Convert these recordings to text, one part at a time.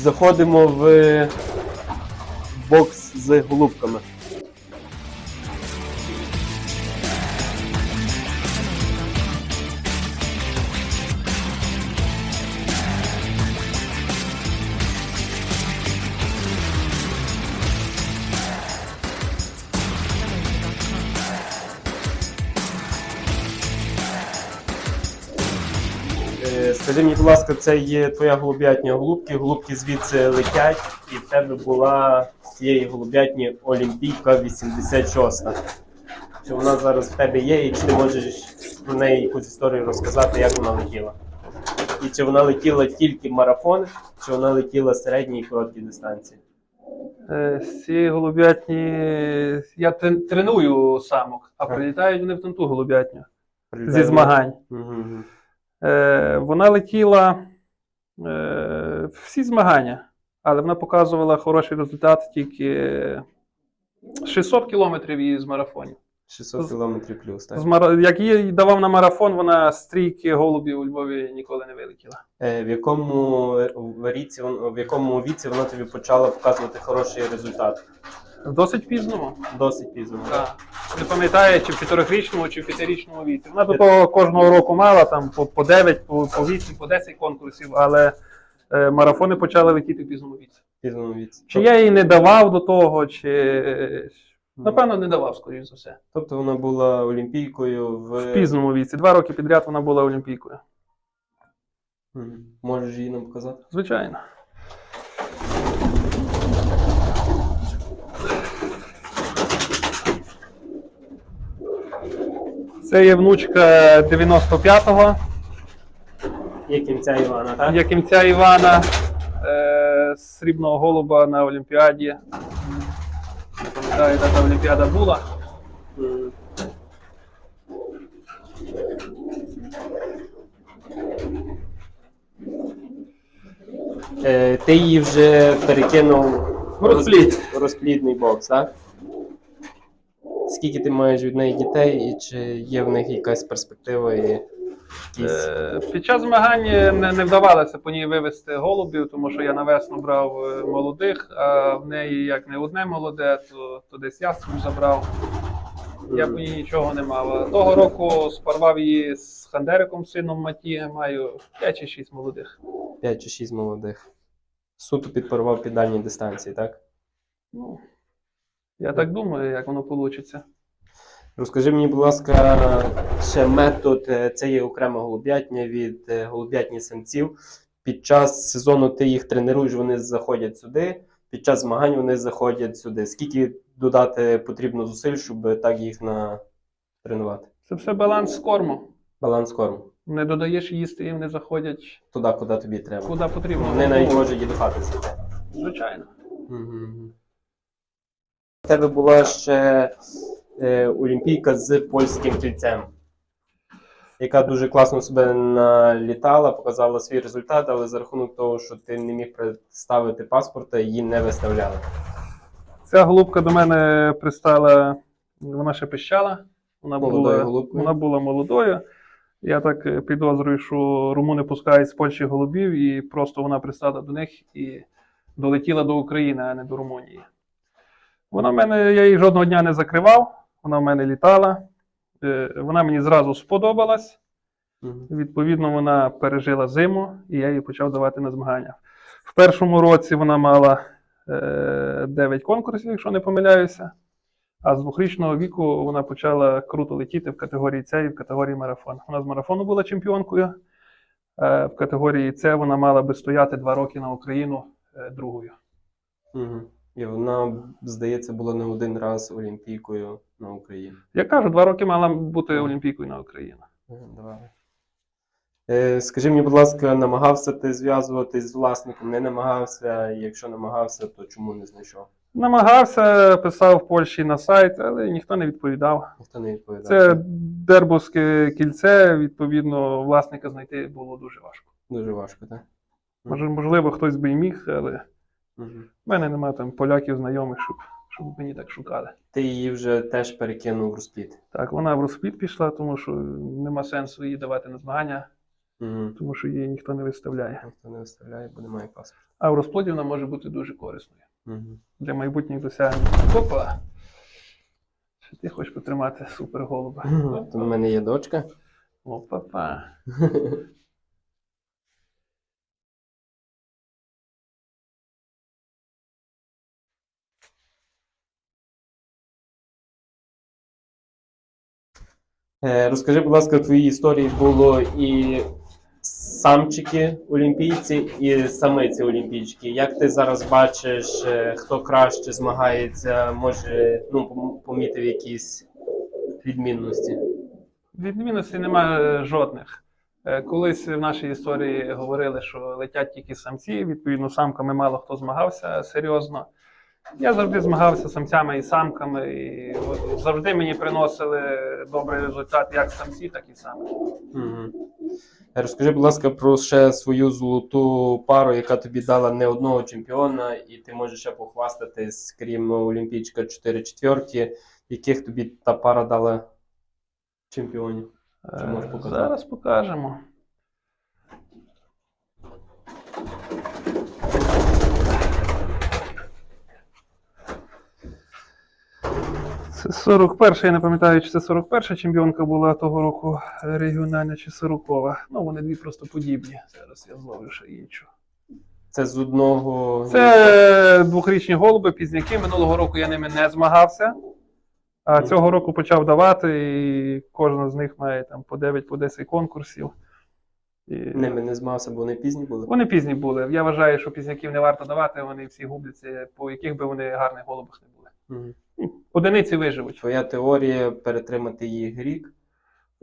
Е, Заходимо в бокс з голубками. Скажи мені, будь ласка, це є твоя голуб'ятня голубки, голубки звідси летять, і в тебе була з цієї голуб'ятні Олімпійка 86. Чи вона зараз в тебе є, і чи ти можеш про неї якусь історію розказати, як вона летіла? І чи вона летіла тільки марафон, чи вона летіла середні і короткі дистанції? Е, З цієї голуб'ятні я трен- треную самок, а прилітають вони в ту голуб'ятню зі змагань. мгм. Е, Вона летіла е, всі змагання, але вона показувала хороший результат тільки 600 кілометрів її з марафонів. 600 кілометрів плюс, так? З. Як її давав на марафон, вона стрійки голубів у Львові ніколи не вилетіла. Е, В якому в ріці вон- в якому віці вона тобі почала показувати хороший результат? Досить пізному. Досить пізно. Так. Не пам'ятаю, чи в чотирирічному, чи в п'ятирічному віці. Вона до того кожного року мала там по, по 9, по, по 8, по 10 конкурсів, але е, марафони почали летіти в пізному віці. Пізному віці. Чи я їй не давав до того, чи. Напевно, не давав, скоріш за все. Тобто вона була олімпійкою в, В пізному віці. Два роки підряд вона була олімпійкою. Можеш її нам показати? Звичайно. Це є внучка 95-го. Є кінця Івана, так? Якимця Івана, е, срібного голуба на Олімпіаді. Не пам'ятаю, де та Олімпіада була. Е, ти її вже перекинув В розплід. розплідний бокс, так? Скільки ти маєш від неї дітей, і чи є в них якась перспектива і якісь. Е, Під час змагань не, не вдавалося по ній вивести голубів, тому що я на весну брав е, молодих, а в неї як не одне молоде, то, то десь яструб забрав. Я по ній нічого не мав. Того року спарвав її з Хандериком, сином Маті, маю 5 чи 6 молодих. 5 чи 6 молодих. Суто підпарував під дальні дистанції, так? Ну, я так думаю, як воно вийде. Розкажи мені, будь ласка, ще метод, е, це є окрема голуб'ятня від е, голуб'ятні самців. Під час сезону ти їх тренуєш, вони заходять сюди. Під час змагань вони заходять сюди. Скільки додати потрібно зусиль, щоб так їх натренувати? Це все баланс корму. Баланс корму. Не додаєш їсти, і вони заходять Туди, куди тобі треба. куди потрібно. Вони навіть можуть і. Звичайно. Мгм. У тебе була ще е, олімпійка з польським кільцем, яка дуже класно себе налітала, показала свій результат, але за рахунок того, що ти не міг представити паспорта, її не виставляли. Ця голубка до мене пристала, вона ще пищала. Вона була, голубкою? вона була молодою. Я так підозрюю, що румуни пускають з Польщі голубів, і просто вона пристала до них і долетіла до України, а не до Румунії. Вона в мене, я її жодного дня не закривав, вона в мене літала. Е, Вона мені зразу сподобалась. Відповідно, вона пережила зиму, і я її почав давати на змагання. В першому році вона мала е, 9 конкурсів, якщо не помиляюся. А з двохрічного віку вона почала круто летіти в категорії С і в категорії марафон. Вона з марафону була чемпіонкою. Е, в категорії С вона мала би стояти два роки на Україну е, другою. Мгм. І вона, здається, була не один раз олімпійкою на Україні. Я кажу, два роки мала бути олімпійкою на Україну. Мгм, Давай. Е, Скажи мені, будь ласка, намагався ти зв'язуватись з власником, не намагався? Якщо намагався, то чому не знайшов? Намагався, писав в Польщі на сайт, але ніхто не відповідав. Ніхто не відповідав. Це Дербовське кільце, відповідно, власника знайти було дуже важко. Дуже важко, так? Може, можливо, хтось би й міг, але В мене немає там поляків знайомих, щоб, щоб мені так шукали. Ти її вже теж перекинув в розпліт. Так, вона в розпліт пішла, тому що нема сенсу її давати на змагання. Угу. тому що її ніхто не виставляє. Ніхто не виставляє, бо немає паспорта. А в розплоді вона може бути дуже корисною Угу. для майбутніх досягнень. Опа! Що ти хочеш потримати супер голуба? В мене є дочка. Опа-па. Розкажи, будь ласка, в твоїй історії було і самчики олімпійці, і самиці олімпійчики. Як ти зараз бачиш, е, хто краще змагається, може ну, помітив якісь відмінності? Відмінностей немає жодних. Е, Колись в нашій історії говорили, що летять тільки самці, відповідно, самками мало хто змагався серйозно. Я завжди змагався з самцями і самками, і завжди мені приносили добрий результат як самці, так і самки. Угу. Розкажи, будь ласка, про ще свою золоту пару, яка тобі дала не одного чемпіона, і ти можеш ще похвастатись, крім Олімпійчика 4 четверті, яких тобі та пара дала чемпіонів. Чи можеш Е, показати? Зараз покажемо. Це 41 я не пам'ятаю, чи це 41 чемпіонка була того року е, регіональна чи 40 Ну, вони дві просто подібні. Зараз я зловлю ще іншу. Це з одного. Це двохрічні голуби, пізняки. Минулого року я ними не змагався. А цього року почав давати, і кожна з них має там по 9 по 10 конкурсів. І... Ними не змагався, бо вони пізні були. Вони пізні були. Я вважаю, що пізняків не варто давати, вони всі губляться, по яких би вони гарних голубах не були. Мгм. Одиниці виживуть. Твоя теорія перетримати їх рік.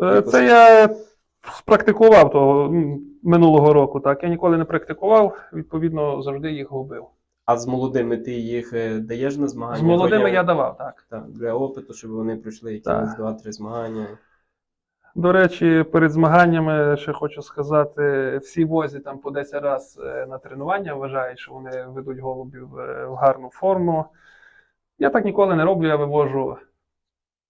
Е, Це я спрактикував того минулого року. Так, я ніколи не практикував, відповідно, завжди їх губив. А з молодими ти їх е, даєш на змагання? З молодими я давав, так. Так, для опиту, щоб вони пройшли якісь два-три змагання. До речі, перед змаганнями ще хочу сказати, всі возі там по 10 разів на тренування вважають, що вони ведуть голубів е, в гарну форму. Я так ніколи не роблю, я вивожу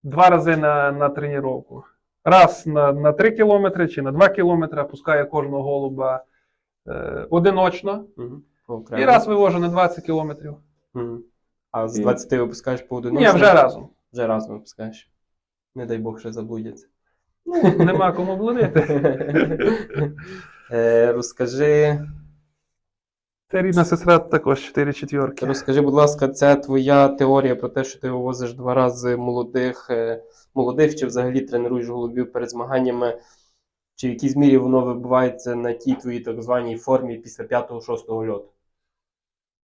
два рази на, на тренування. Раз на, на 3 кілометри чи на 2 кілометри, пускаю кожного голуба е, одиночно. Угу. І раз вивожу на 20 кілометрів. Угу. А з І- 20 випускаєш по одному? Ні, вже разом. Вже разом випускаєш. Не дай Бог, ще заблудяться. Нема кому блудити. Е, Розкажи, Це рідна сестра також 4 четвірки. розкажи, будь ласка, це твоя теорія про те, що ти вивозиш два рази молодих, е, молодих чи взагалі тренуєш голубів перед змаганнями? Чи в якійсь мірі воно вибувається на тій твоїй так званій формі після 5-6 льоту?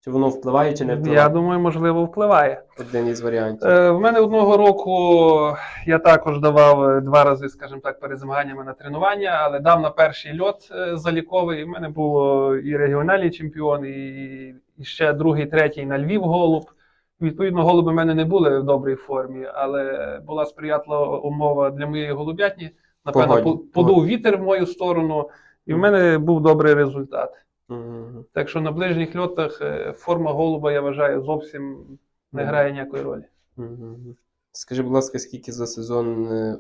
Чи воно впливає чи не впливає? Я думаю, можливо, впливає. Один із варіантів. Е, в мене одного року я також давав е, два рази, скажімо так, перед змаганнями на тренування, але дав на перший льот е, заліковий. У мене було і регіональний чемпіон, і, і ще другий, третій на Львів голуб. Відповідно, голуби в мене не були в добрій формі, але була сприятлива умова для моєї голубятні. Напевно, Погодні. подув вітер в мою сторону, і в мене був добрий результат. Мгм. Так що на ближніх льотах е, форма голуба, я вважаю, зовсім не Мгм. грає ніякої ролі. Мгм. Скажи, будь ласка, скільки за сезон е,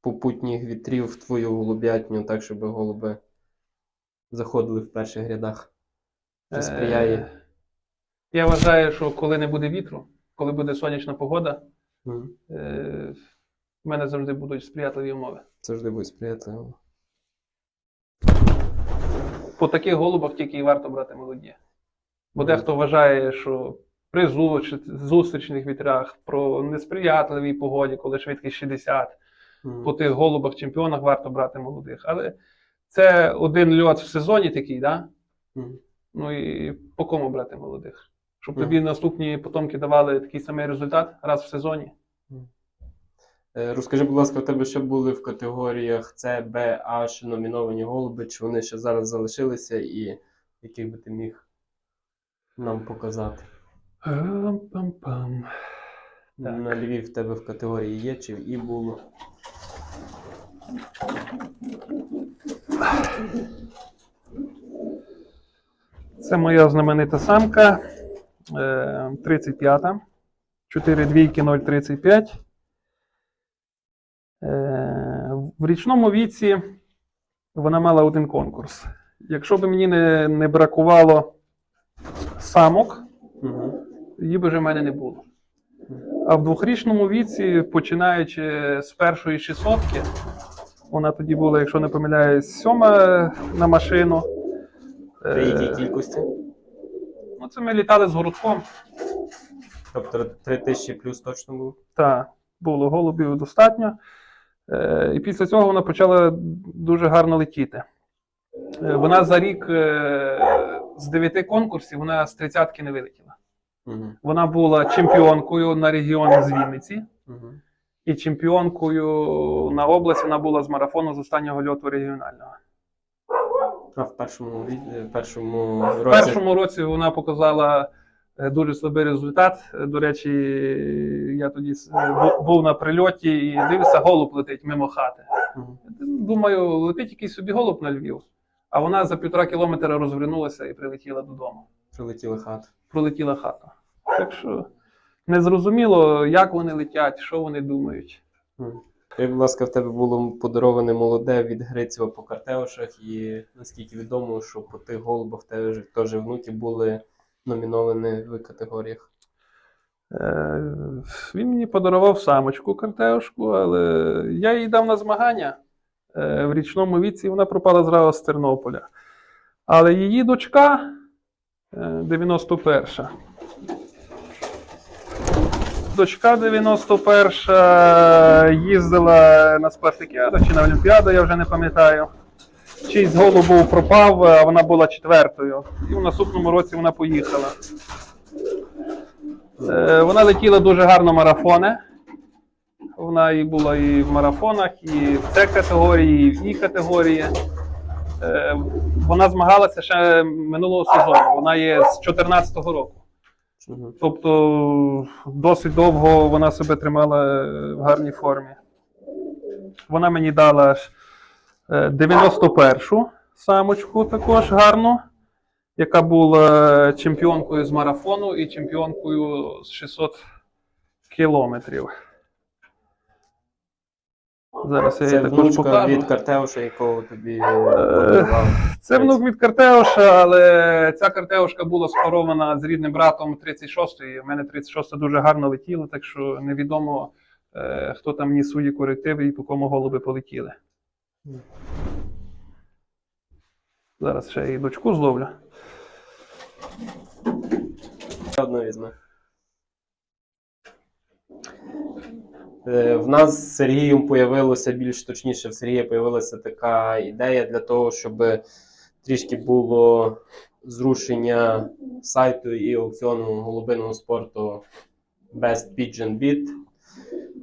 попутніх вітрів в твою голубятню, так, щоб голуби заходили в перших рядах? Чи сприяє? Е, Я вважаю, що коли не буде вітру, коли буде сонячна погода, Мгм. е, в мене завжди будуть сприятливі умови. Завжди буде сприятливо. По таких голубах тільки і варто брати молоді. Бо дехто вважає, що при зустрічних вітрах, про несприятливій погоді, коли швидкість 60, Мгм. по тих голубах-чемпіонах варто брати молодих. Але це один льот в сезоні такий, да? Мгм. Ну і по кому брати молодих? Щоб тобі наступні потомки давали такий самий результат раз в сезоні. Е, Розкажи, будь ласка, у тебе ще були в категоріях С, Б, Аж номіновані голуби, чи вони ще зараз залишилися, і яких би ти міг нам показати? Пам-пам-пам. Так. На Львів в тебе в категорії є, чи в І було? Це моя знаменита самка. е, 35-та. 4 двійки 0,35. Е, В річному віці вона мала один конкурс. Якщо б мені не, не бракувало самок, Угу. її б вже в мене не було. А в двохрічному віці, починаючи з першої шістсотки, вона тоді була, якщо не помиляюсь, сьома на машину. При якій Е, кількості? ну, це ми літали з городком. Тобто 3000 плюс точно було? Та було голубів достатньо. Е, і після цього вона почала дуже гарно летіти. Е, вона за рік е, з дев'яти конкурсів вона з тридцятки не вилетіла. Угу. Вона була чемпіонкою на регіон з Вінниці Угу. і чемпіонкою на область вона була з марафону з останнього льоту регіонального. А в першому, в першому В році першому році вона показала дуже слабий результат. Е, До речі, я тоді е, бу- був на прильоті і дивився, голуб летить мимо хати. Думаю, летить якийсь собі голуб на Львів. А вона за півтора кілометра розвернулася і прилетіла додому. прилетіли хати. Пролетіла хата. Так що не зрозуміло, як вони летять, що вони думають. Скажи, будь ласка, в тебе було подароване молоде від Грицева по картеушах, і наскільки відомо, що по тих голубах в тебе теж внуки були номіновані в категоріях. Е, Він мені подарував самочку картеушку, але я їй дав на змагання е, в річному віці, і вона пропала зразу з Тернополя. Але її дочка е, 91. Дочка 91 їздила на спартакіаду чи на Олімпіаду, я вже не пам'ятаю. Чийсь голуб пропав, а вона була четвертою. І в наступному році вона поїхала. Е, Вона летіла дуже гарно марафони. Вона і була і в марафонах, і в С категорії, і в І категорії. Е, Вона змагалася ще минулого сезону. Вона є з 2014 року. Тобто досить довго вона себе тримала е, в гарній формі. Вона мені дала е, 91-шу самочку також гарну, яка була чемпіонкою з марафону і чемпіонкою з 600 кілометрів. Зараз я її також внучка покажу. від картеуша, якого тобі е, подарував. Це внук від Картеуша, але ця Картеушка була спарована з рідним братом 36-ї. У мене 36-та дуже гарно летіла, так що невідомо, е, хто там ніс свої корективи і по кому голуби полетіли. Зараз ще і дочку зловлю. Ще одну візьме. В нас з Сергієм появилося більш точніше, в Сергія появилася така ідея для того, щоб трішки було зрушення сайту і аукціону голубиного спорту Best Pigeon Beat.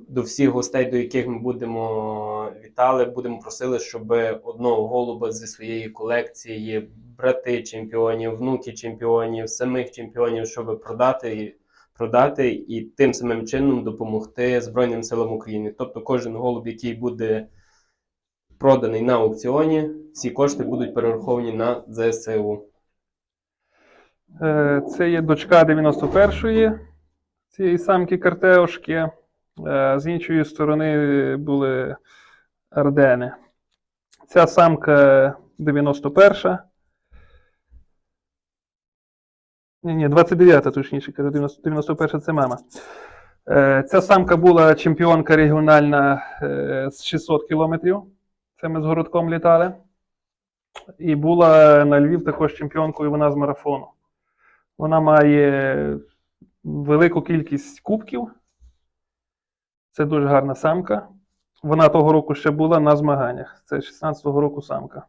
До всіх гостей, до яких ми будемо вітали, будемо просили, щоб одного голуба зі своєї колекції, брати чемпіонів, внуки чемпіонів, самих чемпіонів, щоб продати продати і тим самим чином допомогти Збройним силам України. Тобто кожен голуб, який буде проданий на аукціоні, всі кошти будуть перераховані на ЗСУ. Е, Це є дочка 91-ї цієї самки Картеушки. Е, З іншої сторони були Ардени. Ця самка 91. Ні, ні, 29 точніше, кажу, 90 91 це мама. Е, Ця самка була чемпіонка регіональна е, з 600 кілометрів. Це ми з городком літали. І була на Львів також чемпіонкою вона з марафону. Вона має велику кількість кубків. Це дуже гарна самка. Вона того року ще була на змаганнях. Це 16-го року самка.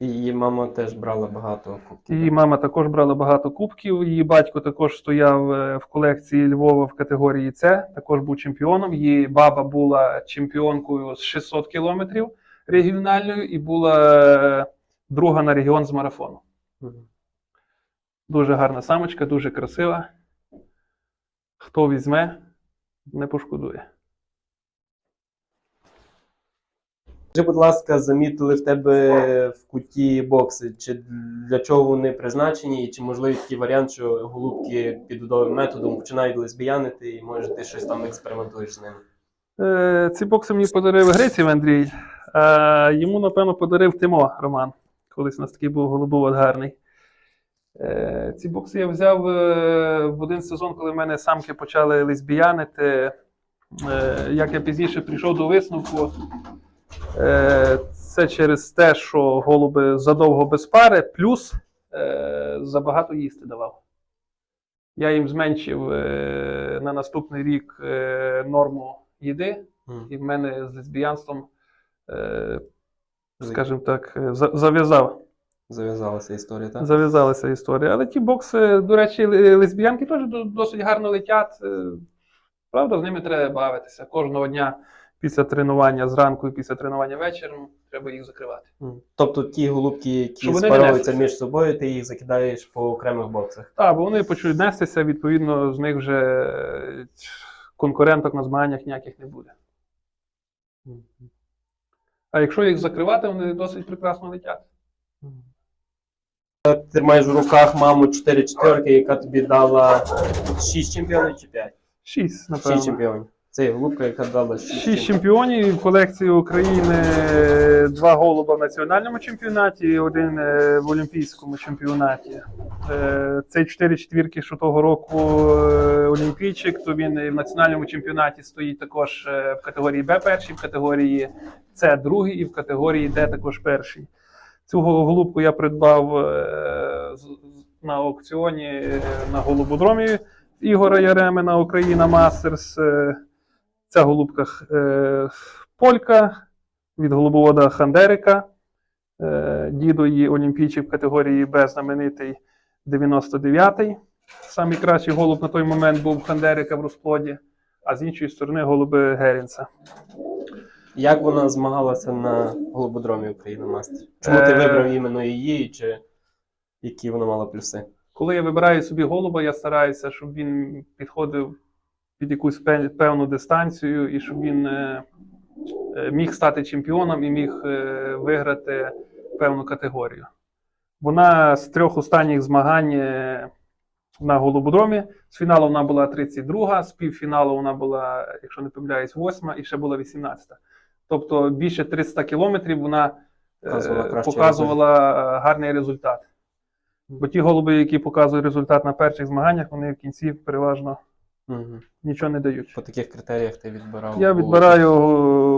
І її мама теж брала багато кубків. Її мама також брала багато кубків. Її батько також стояв е, в колекції Львова в категорії С, також був чемпіоном. Її баба була чемпіонкою з 600 кілометрів регіональною і була е, друга на регіон з марафону. Дуже гарна самочка, дуже красива. Хто візьме, не пошкодує. Скажи, будь ласка, замітили в тебе в куті бокси? Чи для чого вони призначені? І чи можливий такий варіант, що голубки під удовим методом починають лесбіянити, і може ти щось там експериментуєш з ними? Е, ці бокси мені подарив Гриців Андрій, Е, йому, напевно, подарив Тимо Роман. Колись у нас такий був голубовод гарний. Е, ці бокси я взяв е, в один сезон, коли в мене самки почали лесбіянити. Е, як я пізніше прийшов до висновку, це через те, що голуби задовго без пари, плюс забагато їсти давав. Я їм зменшив на наступний рік норму їди, і в мене з лесбіянством, скажімо так, зав'язав. Зав'язалася історія, так? Зав'язалася історія. Але ті бокси, до речі, лесбіянки теж досить гарно летять. Е, Правда, з ними треба бавитися. Кожного дня після тренування зранку і після тренування вечором треба їх закривати. Тобто ті голубки, які спаровуються між собою, ти їх закидаєш по окремих боксах. Так, бо вони почнуть нестися, відповідно, з них вже е, конкуренток на змаганнях ніяких не буде. А якщо їх закривати, вони досить прекрасно летять. Ти маєш в руках маму 4 четверки, яка тобі дала 6 чемпіонів чи 5? Шість, напевно. 6 чемпіонів. Це голубка, яка дала 6 Шість чемпіонів і в колекції України два голуба в національному чемпіонаті, і один е, в Олімпійському чемпіонаті. Е, Цей чотири четвірки, що того року е, Олімпійчик, то він і в національному чемпіонаті стоїть також е, в категорії Б перший, в категорії С другий і в категорії Д також перший. Цю голубку я придбав е, на аукціоні е, на голубодромі Ігора Яремина Україна Мастерс. Е, Ця голубка полька від голубовода Хандерика. Дідо її олімпійчий в категорії Б знаменитий 99-й. Самий кращий голуб на той момент був Хандерика в розплоді, а з іншої сторони голуби Герінса. Як вона змагалася на голубодромі України Мастер? Чому ти Е, вибрав іменно її, чи які вона мала плюси? Коли я вибираю собі голуба, я стараюся, щоб він підходив під якусь певну дистанцію і щоб він е, е, міг стати чемпіоном і міг виграти певну категорію. Вона з трьох останніх змагань на голубодромі. З фіналу вона була 32, з півфіналу вона була, якщо не помиляюсь, 8 і ще була 18. Тобто більше 300 кілометрів вона е, Показувала показувала е, гарний результат. Бо ті голуби, які показують результат на перших змаганнях, вони в кінці переважно Угу. нічого не дають. По таких критеріях ти відбирав. Я відбираю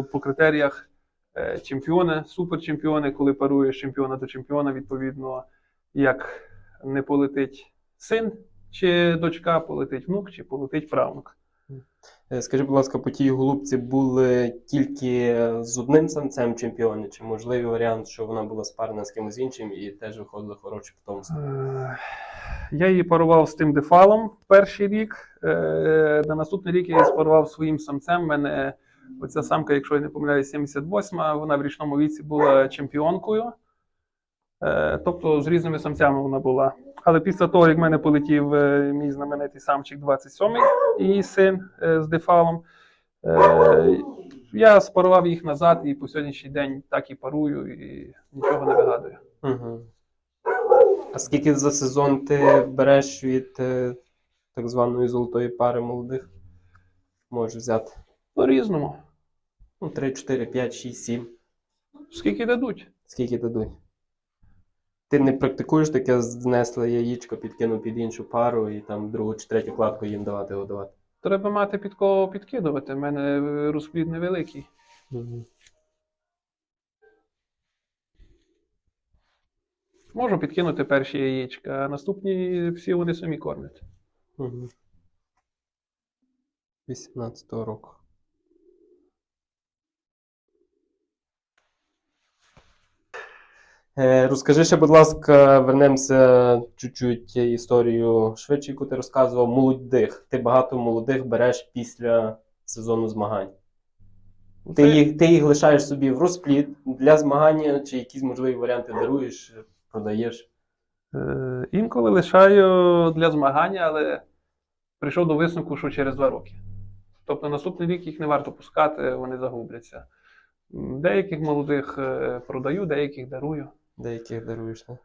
е, по критеріях чемпіони, суперчемпіони, коли паруєш чемпіона до чемпіона, відповідно, як не полетить син чи дочка, полетить внук, чи полетить правнук. Е, Скажи, будь ласка, по тій голубці були тільки з одним самцем чемпіони, чи можливий варіант, що вона була спарена з кимось іншим і теж виходило хороше потомство? Е, Я її парував з тим дефалом перший рік. Е, На наступний рік я її спарував своїм самцем. У мене оця самка, якщо я не помиляюсь, 78, вона в річному віці була чемпіонкою. Е, Тобто з різними самцями вона була. Але після того, як в мене полетів е, мій знаменитий самчик 27-й і син е, з дефалом, е, я спарував їх назад і по сьогоднішній день так і парую, і нічого не вигадую. Угу. А скільки за сезон ти береш від так званої золотої пари молодих? Можеш взяти. По-різному. Ну, 3, 4, 5, 6, 7. Скільки дадуть? Скільки дадуть? Ти не практикуєш таке знесли яєчко, підкинув під іншу пару і там другу чи третю кладку їм давати годувати. Треба мати під кого підкидувати. У мене розплід невеликий. Можу підкинути перші яєчка, а наступні всі вони самі кормлять. Угу. 18-го року. Розкажи ще, будь ласка, вернемося чуть-чуть історію швидше, яку ти розказував. Молодих. Ти багато молодих береш після сезону змагань. Ти Це- їх, ти їх лишаєш собі в розплід для змагання, чи якісь можливі варіанти даруєш, продаєш. Е, Інколи лишаю для змагання, але прийшов до висновку, що через два роки. Тобто наступний рік їх не варто пускати, вони загубляться. Деяких молодих е, продаю, деяких дарую. Деяких даруєш, так?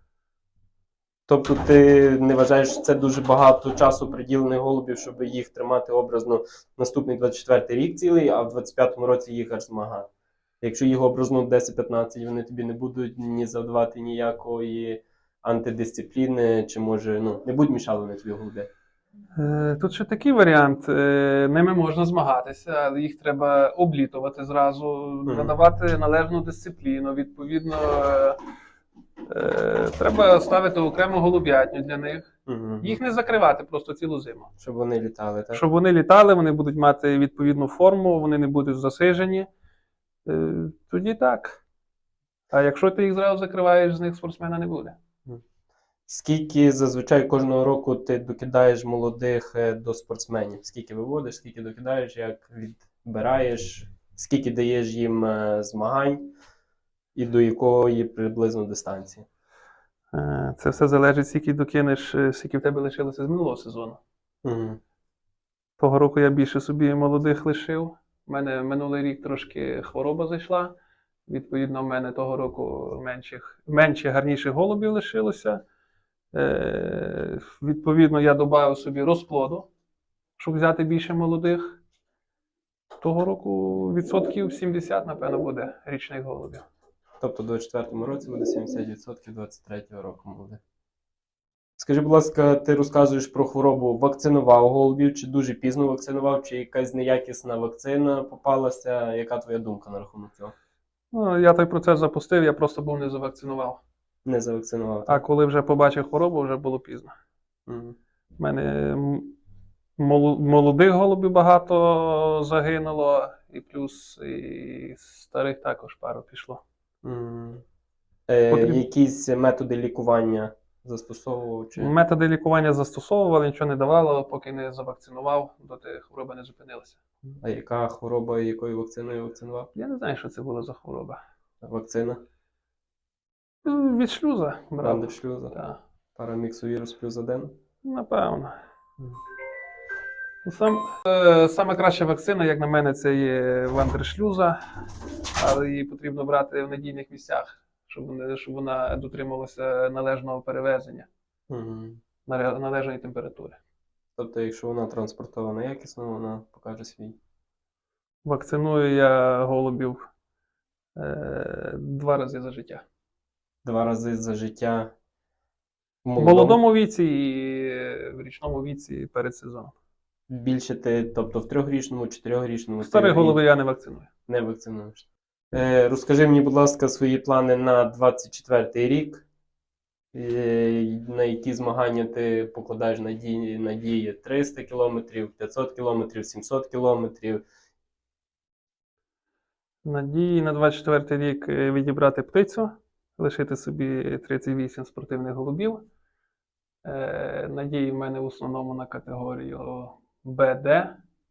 Тобто ти не вважаєш, що це дуже багато часу приділених голубів, щоб їх тримати образно наступний 24 рік цілий, а в 25-му році їх аж змагати. Якщо їх образнуть 10-15, вони тобі не будуть ні завдавати ніякої антидисципліни, чи може ну, не будуть мішали вони тобі голуби. Е, Тут ще такий варіант. Е, Ними можна змагатися, але їх треба облітувати зразу, надавати належну дисципліну. Відповідно, е, треба ставити окрему голуб'ятню для них. Угу. Їх не закривати просто цілу зиму. Щоб вони літали, так? Щоб вони літали, вони будуть мати відповідну форму, вони не будуть засижені. Е, Тоді так. А якщо ти їх зразу закриваєш, з них спортсмена не буде. Скільки зазвичай кожного року ти докидаєш молодих е, до спортсменів? Скільки виводиш, скільки докидаєш, як відбираєш, скільки даєш їм е, змагань і до якої приблизно дистанції? Е, Це все залежить, скільки докинеш, е, скільки в тебе лишилося з минулого сезону. Угу. Того року я більше собі молодих лишив. У мене минулий рік трошки хвороба зайшла. Відповідно, в мене того року менших, менше гарніших голубів лишилося. Е, відповідно, я додав собі розплоду, щоб взяти більше молодих. Того року відсотків 70, напевно, буде річних голубів. Тобто до 24-му році буде 70% 23-го року буде. Скажи, будь ласка, ти розказуєш про хворобу, вакцинував голубів, чи дуже пізно вакцинував, чи якась неякісна вакцина попалася? Яка твоя думка на рахунок цього? Ну, я той процес запустив, я просто був не завакцинував. Не завакцинував. А коли вже побачив хворобу, вже було пізно. У мене молодих голубів багато загинуло, і плюс і старих також пару пішло. Е, Потрібно- Якісь методи лікування застосовував? Чи... Методи лікування застосовували, нічого не давало, поки не завакцинував, доти хвороба не зупинилася. А яка хвороба, якою вакциною вакцинував? Я не знаю, що це була за хвороба. Вакцина? Ну, Від шлюза брав. Рандершлюза? Так, Параміксовірус плюс один? напевно. Сам, е, саме краща вакцина, як на мене, це є вандершлюза, але її потрібно брати в надійних місцях, щоб, вони- щоб вона дотримувалася належного перевезення, наре- належної температури. Тобто, якщо вона транспортована якісно, вона покаже свій. Вакциную я голубів е, два рази за життя. Два рази за життя в В молодому віці і в річному віці перед сезоном. Більше ти, тобто в трьохрічному, чотирьохрічному Старих голови я не вакциную. не вакцинуєш. Е, розкажи мені, будь ласка, свої плани на 24 рік. Е, на які змагання ти покладаєш надії, надії 300 кілометрів, 500 кілометрів, 700 кілометрів. Надії на 24 рік е, відібрати птицю, лишити собі 38 спортивних голубів. Е, Надії в мене в основному на категорію БД.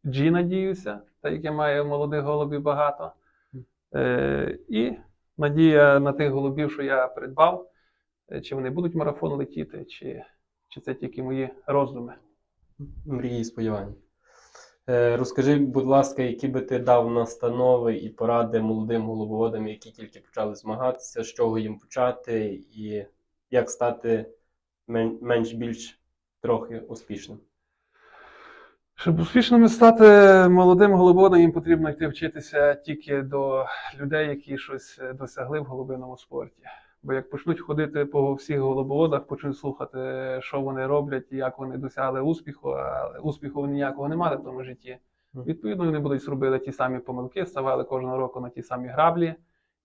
G надіюся, так як я маю молодих голубів багато. Е, І надія на тих голубів, що я придбав, е, чи вони будуть марафон летіти, чи, чи це тільки мої роздуми. Мрії і сподівання. Е, розкажи, будь ласка, які би ти дав настанови і поради молодим голубоводам, які тільки почали змагатися, з чого їм почати, і як стати менш-більш трохи успішним. Щоб успішними стати молодим голубодом, їм потрібно йти вчитися тільки до людей, які щось е, досягли в голубиному спорті. Бо як почнуть ходити по всіх голубоводах, почнуть слухати, що вони роблять і як вони досягли успіху, а успіху вони ніякого не мали в тому житті. Відповідно, вони будуть робити ті самі помилки, ставали кожного року на ті самі граблі,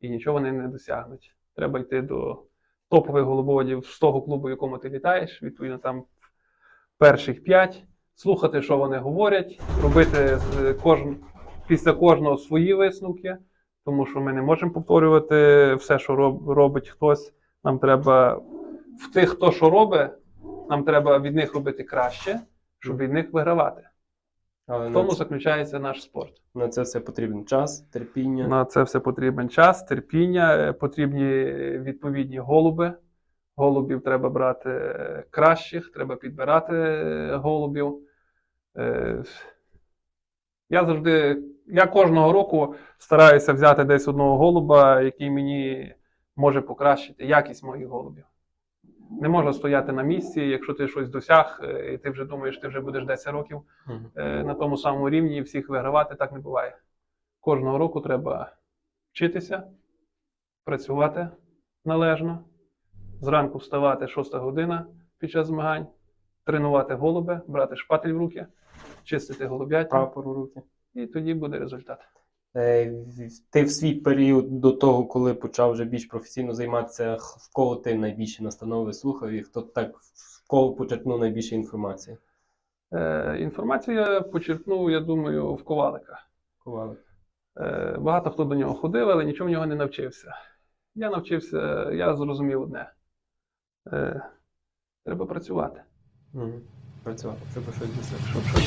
і нічого вони не досягнуть. Треба йти до топових голубоводів з того клубу, в якому ти літаєш. Відповідно, там перших п'ять, слухати, що вони говорять, робити з кожн... після кожного свої висновки, тому що ми не можемо повторювати все, що роб... робить хтось. Нам треба в тих, хто що робить, нам треба від них робити краще, щоб від них вигравати. Але В тому це, заключається наш спорт. на це все потрібен час, терпіння. На це все потрібен час, терпіння, е, потрібні відповідні голуби. Голубів треба брати е, кращих, треба підбирати е, голубів. Е, Я завжди, я кожного року стараюся взяти десь одного голуба, який мені може покращити якість моїх голубів. Не можна стояти на місці, якщо ти щось досяг, е, і ти вже думаєш, ти вже будеш 10 років е, на тому самому рівні і всіх вигравати, так не буває. Кожного року треба вчитися, працювати належно, зранку вставати 6 година під час змагань, тренувати голуби, брати шпатель в руки, чистити голуб'яття, Прапор у руки. і тоді буде результат. Е, Ти в свій період до того, коли почав вже більш професійно займатися, в кого ти найбільше настанови слухав і хто так в кого почерпнув найбільше інформації? Е, інформацію я почерпнув, я думаю, в ковалика. Ковали. Е, багато хто до нього ходив, але нічого в нього не навчився. Я навчився, я зрозумів одне. Е, треба працювати, Угу. Працювати, треба щось щоб щось.